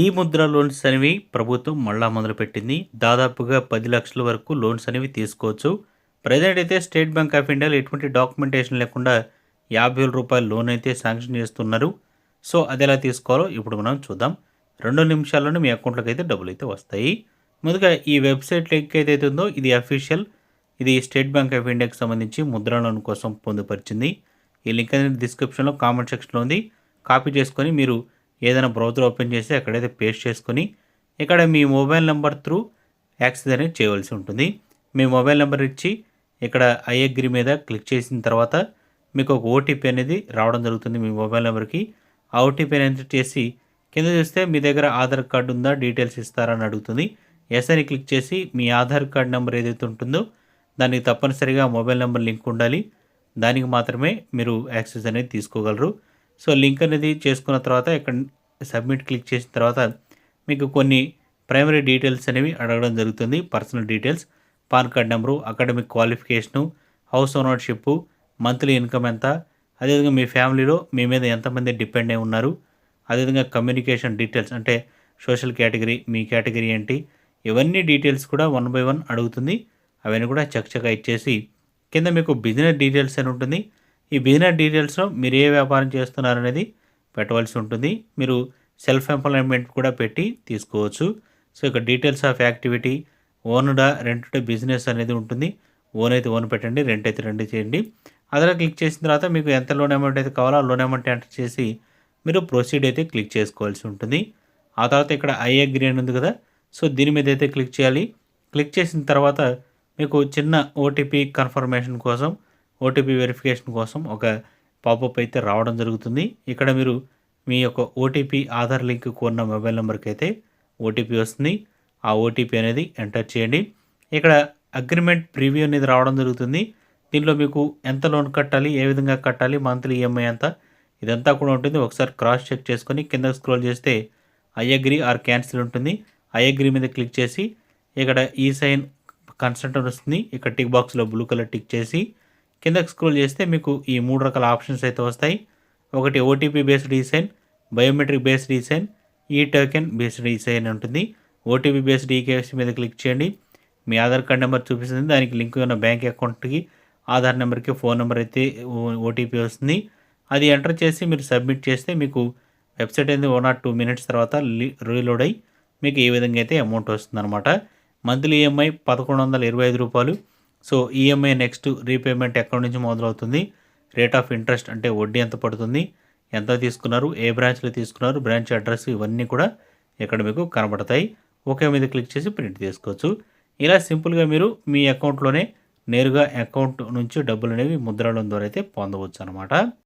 ఈ ముద్ర లోన్స్ అనేవి ప్రభుత్వం మళ్ళా మొదలుపెట్టింది. దాదాపుగా పది లక్షల వరకు లోన్స్ అనేవి తీసుకోవచ్చు. ప్రజెంట్ అయితే స్టేట్ బ్యాంక్ ఆఫ్ ఇండియాలో ఎటువంటి డాక్యుమెంటేషన్ లేకుండా యాభై వేల రూపాయల లోన్ అయితే శాంక్షన్ చేస్తున్నారు. సో అది ఎలా తీసుకోవాలో ఇప్పుడు మనం చూద్దాం. రెండు నిమిషాల్లోనే మీ అకౌంట్లోకి అయితే డబ్బులు అయితే వస్తాయి. ముందుగా ఈ వెబ్సైట్ లింక్ ఏదైతే ఉందో ఇది అఫీషియల్. ఇది స్టేట్ బ్యాంక్ ఆఫ్ ఇండియాకి సంబంధించి ముద్ర లోన్ కోసం పొందుపరిచింది. ఈ లింక్ అనేది డిస్క్రిప్షన్లో కామెంట్ సెక్షన్లో ఉంది. కాపీ చేసుకొని మీరు ఏదైనా బ్రౌజర్ ఓపెన్ చేసి అక్కడైతే పేస్ట్ చేసుకొని ఇక్కడ మీ మొబైల్ నెంబర్ త్రూ యాక్సెస్ అనేది చేయవలసి ఉంటుంది. మీ మొబైల్ నెంబర్ ఇచ్చి ఇక్కడ ఐ అగ్రి మీద క్లిక్ చేసిన తర్వాత మీకు ఒక ఓటీపీ అనేది రావడం జరుగుతుంది మీ మొబైల్ నెంబర్కి. ఆ ఓటీపీ ఎంటర్ చేసి కింద చూస్తే మీ దగ్గర ఆధార్ కార్డు ఉందా డీటెయిల్స్ ఇస్తారని అడుగుతుంది. ఎస్ అని క్లిక్ చేసి మీ ఆధార్ కార్డ్ నెంబర్ ఏదైతే ఉంటుందో దానికి తప్పనిసరిగా మొబైల్ నెంబర్ లింక్ ఉండాలి. దానికి మాత్రమే మీరు యాక్సెస్ అనేది తీసుకోగలరు. సో లింక్ అనేది చేసుకున్న తర్వాత ఇక్కడ సబ్మిట్ క్లిక్ చేసిన తర్వాత మీకు కొన్ని ప్రైమరీ డీటెయిల్స్ అనేవి అడగడం జరుగుతుంది. Personal details PAN card number academic qualification house ownership monthly income ఎంత అదేవిధంగా మీ ఫ్యామిలీలో మీ మీద ఎంతమంది డిపెండ్ అయి ఉన్నారు అదేవిధంగా కమ్యూనికేషన్ డీటెయిల్స్ అంటే సోషల్ కేటగిరీ మీ కేటగిరీ ఏంటి ఇవన్నీ డీటెయిల్స్ కూడా వన్ బై వన్ అడుగుతుంది. అవన్నీ కూడా చకచకా ఇచ్చేసి కింద మీకు బిజినెస్ డీటెయిల్స్ అని ఉంటుంది. ఈ బిజినెస్ డీటెయిల్స్లో మీరు ఏ వ్యాపారం చేస్తున్నారనేది పెట్టవలసి ఉంటుంది. మీరు సెల్ఫ్ ఎంప్లాయ్మెంట్ కూడా పెట్టి తీసుకోవచ్చు. సో ఇక డీటెయిల్స్ ఆఫ్ యాక్టివిటీ ఓన్డా రెంట్ బిజినెస్ అనేది ఉంటుంది. ఓన్ అయితే ఓన్ పెట్టండి రెంట్ అయితే రెంట్ చేయండి. అదలా క్లిక్ చేసిన తర్వాత మీకు ఎంత లోన్ అమౌంట్ అయితే కావాలో ఆ లోన్ అమౌంట్ ఎంటర్ చేసి మీరు ప్రొసీడ్ అయితే క్లిక్ చేసుకోవాల్సి ఉంటుంది. ఆ తర్వాత ఇక్కడ ఐ అగ్రీ అని ఉంది కదా. సో దీని మీద అయితే క్లిక్ చేయాలి. క్లిక్ చేసిన తర్వాత మీకు చిన్న ఓటీపీ కన్ఫర్మేషన్ కోసం ఓటీపీ వెరిఫికేషన్ కోసం ఒక పాపప్ అయితే రావడం జరుగుతుంది. ఇక్కడ మీరు మీ యొక్క ఓటీపీ ఆధార్ లింక్ కోరిన మొబైల్ నెంబర్కి అయితే ఓటీపీ వస్తుంది. ఆ ఓటీపీ అనేది ఎంటర్ చేయండి. ఇక్కడ అగ్రిమెంట్ ప్రివ్యూ అనేది రావడం జరుగుతుంది. దీనిలో మీకు ఎంత లోన్ కట్టాలి ఏ విధంగా కట్టాలి మంత్లీ ఈఎంఐ ఎంత ఇదంతా కూడా ఉంటుంది. ఒకసారి క్రాస్ చెక్ చేసుకొని కింద స్క్రోల్ చేస్తే ఐ అగ్రీ ఆర్ క్యాన్సిల్ ఉంటుంది. ఐ అగ్రీ మీద క్లిక్ చేసి ఇక్కడ ఈ సైన్ కన్సల్ట్ వస్తుంది. ఇక్కడ టిక్ బాక్స్లో బ్లూ కలర్ టిక్ చేసి కిందకి స్క్రోల్ చేస్తే మీకు ఈ మూడు రకాల ఆప్షన్స్ అయితే వస్తాయి. ఒకటి OTP based esign biometric based esign e token based ఈసైన్ ఉంటుంది. ఓటీపీ బేస్డ్ ఈకేఎస్సీ మీద క్లిక్ చేయండి. మీ ఆధార్ కార్డ్ నెంబర్ చూపిస్తుంది. దానికి లింక్ ఉన్న బ్యాంక్ అకౌంట్కి ఆధార్ నెంబర్కి ఫోన్ నెంబర్ అయితే ఓటీపీ వస్తుంది. అది ఎంటర్ చేసి మీరు సబ్మిట్ చేస్తే మీకు వెబ్సైట్ అనేది వన్ ఆర్ టూ మినిట్స్ తర్వాత రీలోడ్ అయ్యి మీకు ఏ విధంగా అయితే అమౌంట్ వస్తుందన్నమాట. మంత్లీ ఈఎంఐ పదకొండు వందల ఇరవై ఐదు రూపాయలు. సో ఈఎంఐ నెక్స్ట్ రీపేమెంట్ ఎక్కడి నుంచి మొదలవుతుంది. రేట్ ఆఫ్ ఇంట్రెస్ట్ అంటే వడ్డీ ఎంత పడుతుంది ఎంత తీసుకున్నారు ఏ బ్రాంచ్లో తీసుకున్నారు బ్రాంచ్ అడ్రస్ ఇవన్నీ కూడా ఇక్కడ మీకు కనబడతాయి. ఓకే మీద క్లిక్ చేసి ప్రింట్ తీసుకోవచ్చు ఇలా సింపుల్గా మీరు మీ అకౌంట్లోనే నేరుగా అకౌంట్ నుంచి డబ్బులు అనేవి ముద్రడం ద్వారా అయితే పొందవచ్చు అనమాట